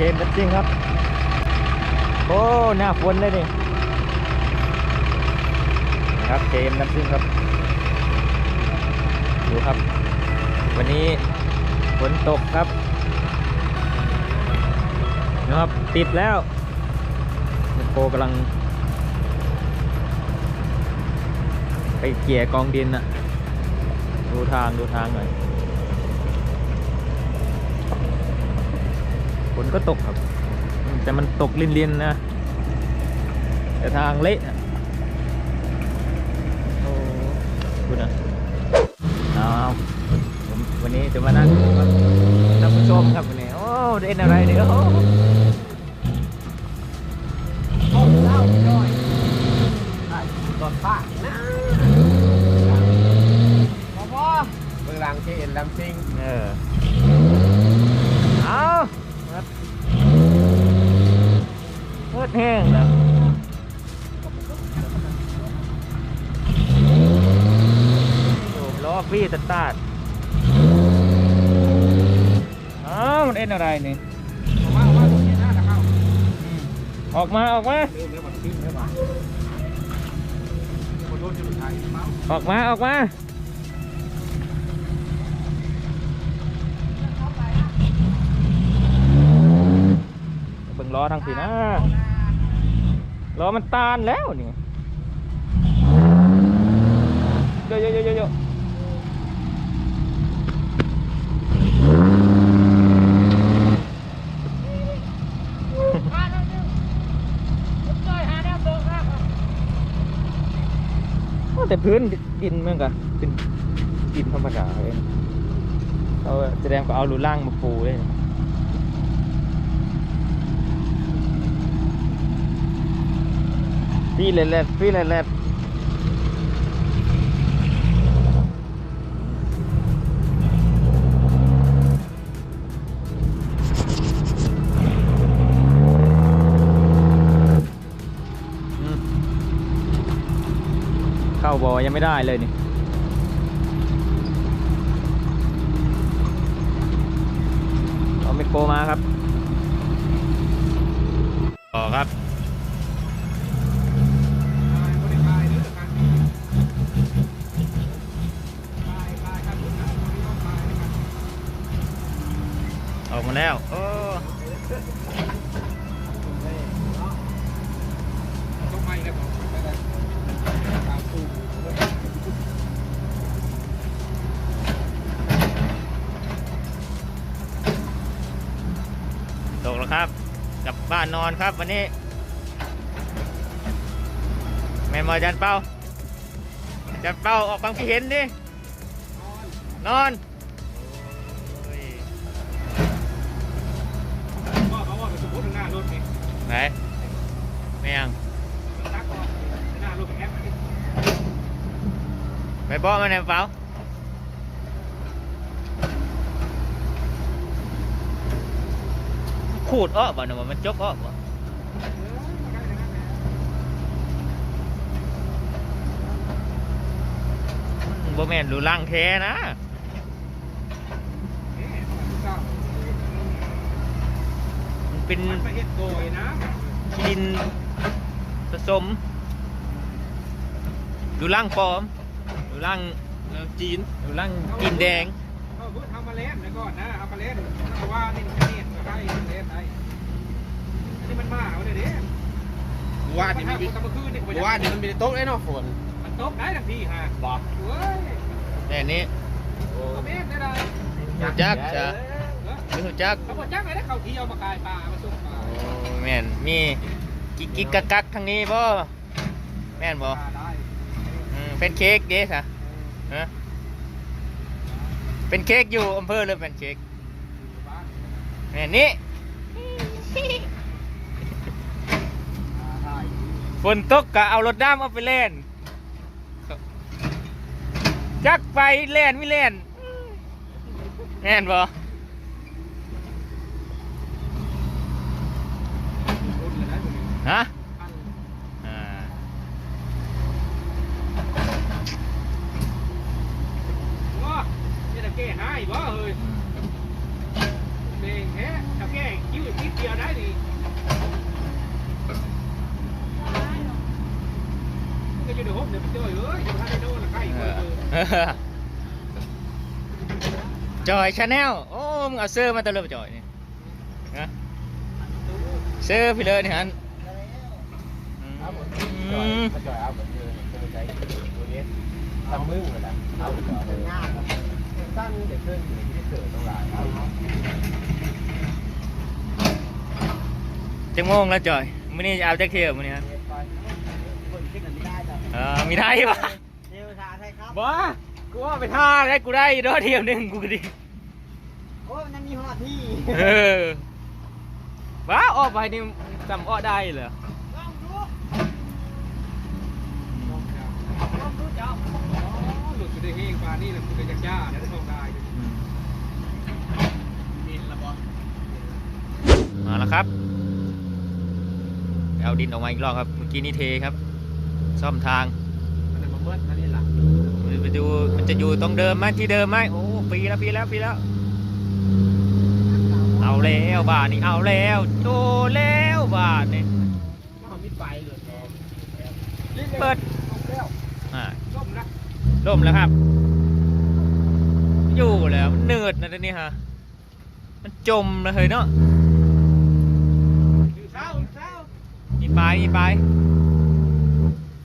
น้ำจริงครับ โอ้หน้าฝนเลยนี่ครับเจมน้ำจริงครับ ดูครับ วันนี้ฝนตกครับนะครับติดแล้วโกกำลัง ไปเกี่ยกองดินอะดูทางดูทางหน่อย นก็ตกครับ แต่มันตกลินๆนะ แต่ทางเละโอ้ดูนะเอาวันนี้จะมานั่งกับท่านผู้ชมครับวันนี้โอ้เด่นอะไรเนี่ย สตาร์ทอ้าวมันเอ็นอะไรนี่ออกมาออกมาเริ่มาคนโดนจุดไทยเมาออกมาออกมาเบิ่งล้อทางสีนะล้อมันตานแล้วนี่โยโยโยโยโยแต่ พื้นดินเมื่อกะเป็นดินธรรมดาเองเขาแสดงก็เอารูล่างมาปูเลยพี่เล็ดๆพี่เล็ด บอยังไม่ได้เลยนี่เราไม่โกมาครับต่อครับออกมาแล้วโอ ครับ กลับบ้านนอนครับวันนี้แม่นมอจันเป้าจันเป้าออกความคิดเห็นดินอนโอ้ยก็เขาว่าเป็นสมมติหน้ารถนี่ไหนไม่ยังตักก่อนหน้ารถเป็นแอปไปบอกมันไหนเปล่า ขูดอ้อบ่หนูว่ามันจกอ้อบ่บ่แม่นรูล่างแท้นะมันเป็นมันไปเฮ็ดโกยนะขี้ดินผสมรูล่างปลอมรูล่างเอ่อจีนรูล่างกินแดงเอาเพื่อทำมาเล่นนะก่อนนะเอามาเล่นเพราะว่านี่มัน ได้เล่นได้อันนี้มันมาเอาเลยเด้ว่านี่มันมีตะมื่อคืนนี่ว่านี่มันมีโต๊ะได้เนาะฝนมันตกได้ทันทีฮะบอกเว้ยแต่อันนี้เอาเล่นได้เลยหูจักจะไม่หูจักเขาบอกจักเลยได้เขาที่เอามากายปลามาส่งปลาโอ้แม่นมีกิกกิกกักกักทางนี้บ่แม่นบ่ได้อืมเป็นเค้กเด้สะฮะเป็นเค้กอยู่อำเภอหรือเป็นเค้ก แม่นนี่ฝนตกก็เอารถด้ามเอาไปเล่น จักไปเล่นไม่เล่นแม่นบ่ฮะอ่า ว้าจะแก้ให้บ่เฮ้ยเบงแค่จะแก้ยิ้วนิดเดียวได้ อยู่ในห้องเดี๋ยวมันเจอเอ้ยอยู่ท่าไอ้โน่ละใกล้เออจอยชาแนลโอ้มึงเอาเสื้อมาตะลุบจอยนี่นะเสื้อพี่เลยนี่ฮันอืมจอยเอาเหมือนเดิมใช้ตัวนี้ทำมึงเลยนะเอาเดี๋ยวเอาง่ายตั้งเดี๋ยวเพื่อนอยู่ที่เกิดตรงหลายเอาจะงงแล้วจอยมื้อนี้เอาแจ็คเทียบมื้อนี้ฮะคนที่กันไม่ได้จ้ะ เออมีได้ปะเดี๋ยวทาใช่ครับบ้ากูว่าไปท่าได้กูได้ดอเทียมหนึ่งกูก็ดีโอ้ยนั่นมีหอดที่เออบ้าออกไปนี่จำอ้อได้เหรอลองดูลองดูเจ้าอ๋อหลุดไปได้เฮงปลานี่แหละคุณจะย่าเนี่ยได้ทองได้เลยดินละบอมาแล้วครับเอาดินออกมาอีกรอบครับเมื่อกี้นี่เทครับ ซ่อมทางอันนั้นมาเบิ้ลนั่นนี่ล่ะไปดูมันจะอยู่ตรงเดิมไหมที่เดิมไหมโอ้ปีแล้วปีแล้วปีแล้ว เอาแล้วบาทนี่เอาแล้วโตแล้วบาทนี่ก็มีไฟเลยเปิดแล้วอ่าส้มนะล่มแล้วครับ อยู่แล้วมันเนืดนะทีนี้ฮะมันจมเลยเฮ้ยเนาะเช้าเช้ามีไปมีไป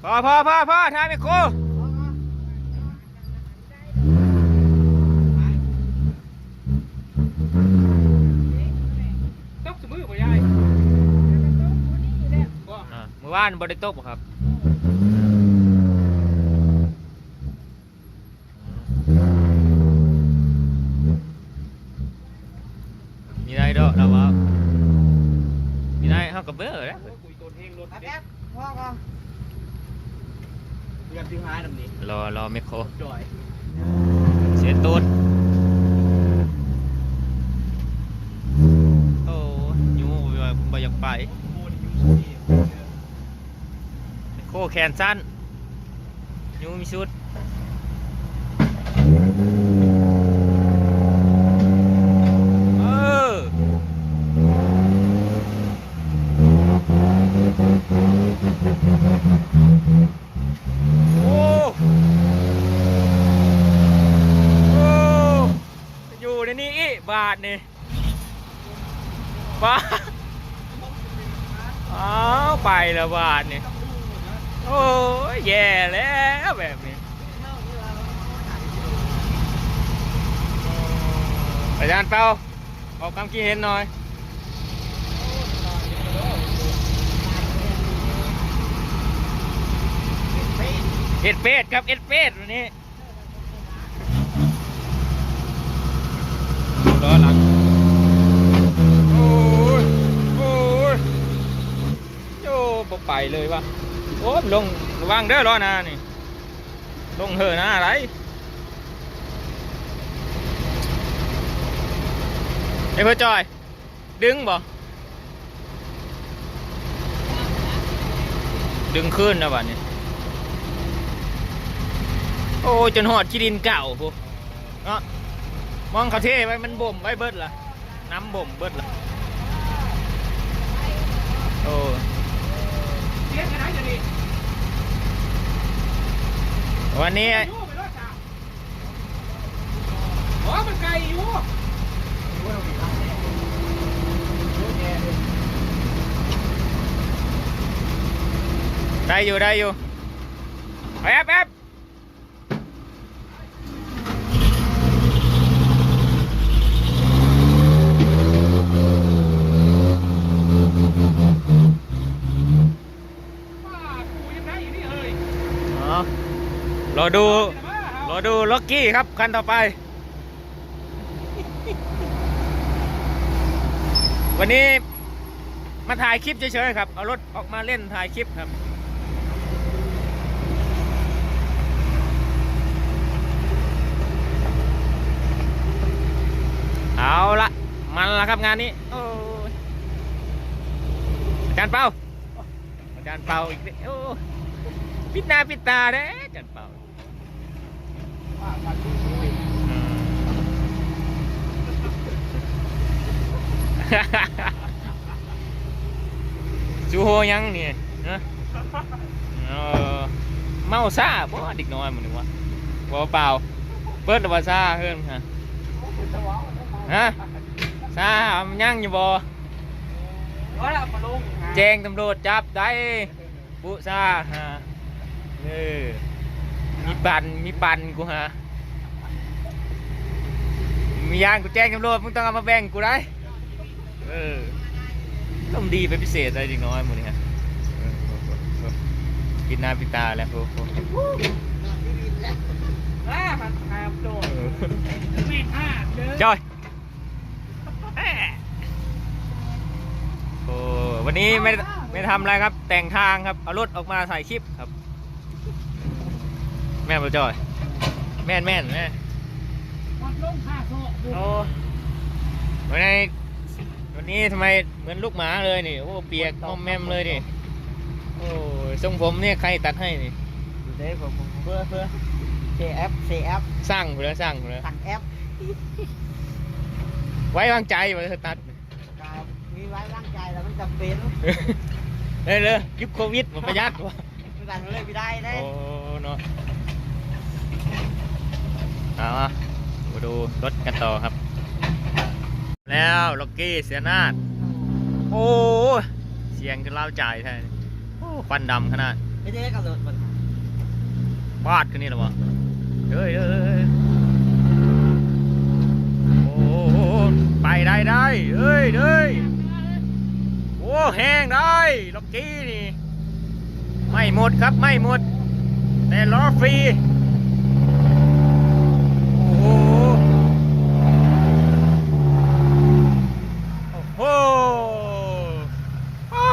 พอพอพอพอทำไมโคตกสมือป่ยายเมื่อวานบริโตกบ่ครับมีได้ดอกเราว่ามีได้เฮากับเบ้อแล้ว คุยตัวเฮงรถ แป๊บพ่อก็ เงินที่หายนำนี้รอรอเมคโครจอยเสียตูดโอ้ยูบ่บ่อยากไปเมคโครแขนสั้นยูมีชุดเออโอ้ โอ้อยู่ในนี้อี บาทนี่บาอ้าวไปล้วบาทนี่โอ้ยแย่แล้วแบบนี้อาจารย์เปาออกความคิดเห็นหน่อยเอ็ดเฟสครับเอ็ดเฟสวันนี้ล้อหลัง โอ้ย โอ้ย โอ้บ่ไปเลยวะโอ้ลงระวังเด้อล้อนานี่ ลงเหอะนะอะไรไอ้เพื่อจอย ดึงบ่ดึงขึ้นนะบัดนี้ โอ้ยจนหอดขี้ดินเก่าพวกเนาะมองเขาเท่ไว้มันบ่มไว้เบิดละน้ำบ่มเบิดละโอ้ เสียกันไหนจะดี วันนี้ยู่ไปรถจ้าอ๋อมันไกลอยู่ได้อยู่ได้อยู่เอาแอบแอบเอาร อดูรอดูล็อกกี้ครับคันต่อไป วันนี้มาถ่ายคลิปเฉยๆครับ เอารถออกมาเล่นถ่ายคลิปครับ เอาละมันละครับงานนี้โอ้ยอาจารย์เปาอาจารย์เปาอีกแล้วโอ้ปิดหน้าปิดตาเด้อาจารย์เปา จูโฮยังเนี่ยนะเออเมาซ่าบ่เด็กน้อยหมันนึงวะบ่เปล่าเบิดหรือว่าซ่าเฮือนฮะฮะซ่ามันยังอยู่บ่ว่าแล้วมาลงแจ้งตำรวจจับได้บุซ่าฮะเออ มีปันมีปันกูฮะมียานกูแจ้งตำรวจมึงต้องเอามาแบ่งกูได้เออต้องดีเป็นพิเศษเลยเด็กน้อยหมันนี่ฮะเออโอ้โหโอ้โหปิดหน้าปิตาแล้วโอ้โหอ่ามันหามโดนเออไม่ห้าเด้อจอยโอ้วันนี้ไม่ไม่ทำอะไรครับ แต่งทางครับ เอารถออกมาถ่ายคลิปครับ แม่นบ่จอย แม่นแม่นแม่นมันลงห้าโซ่โอ้วันนี้วันนี้ทำไมเหมือนลูกหมาเลยนี่โอ้เปียกมอมแมมเลยนี่โอ้ยทรงผมเนี่ยใครตัดให้นี่อยู่ได้ผมเพื่อเพื่อ CF CF สร้างเพื่อสร้างเพื่อตัด F ไว้วางใจมันจะตัดกับมีไว้ร่างกายแล้วมันจำเป็นเฮ้ยเลยยุคโควิดมันประหยัดวะไม่ได้เลยไม่ได้เลยโอ้เนาะ เอามามาดูรถกันต่อครับ แล้วล็อกกี้เสียนาดโอ้เสียงจะเล่าใจแท้โอ้ควันดำขนาดไม่ได้กับรถมันบาดขึ้นนี่หรอวะเฮ้ยเฮ้ยเฮ้ยโอ้โหไปได้ได้เฮ้ยเฮ้ยโอ้แห้งได้ล็อกกี้นี่ไม่หมดครับไม่หมดแต่ล้อฟรี โอ้โห โอ้โหอ้า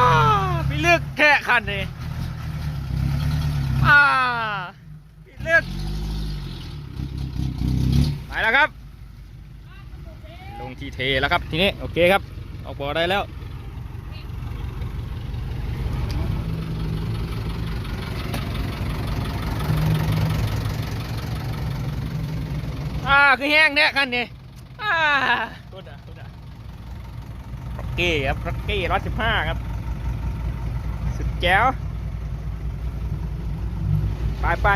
พี่ลึกแค่คันนี้อ่าพี่ลึกไปแล้วครับ ลงทีเทแล้วครับทีนี้โอเคครับ ออกบ่อได้แล้วอ่าคือแห้งเนี่ยคันนี้อ่าโคตรอะโคตรอะร็อกกี้ครับร็อกกี้ร้อยสิบห้าครับสุด แจ๋วไปไป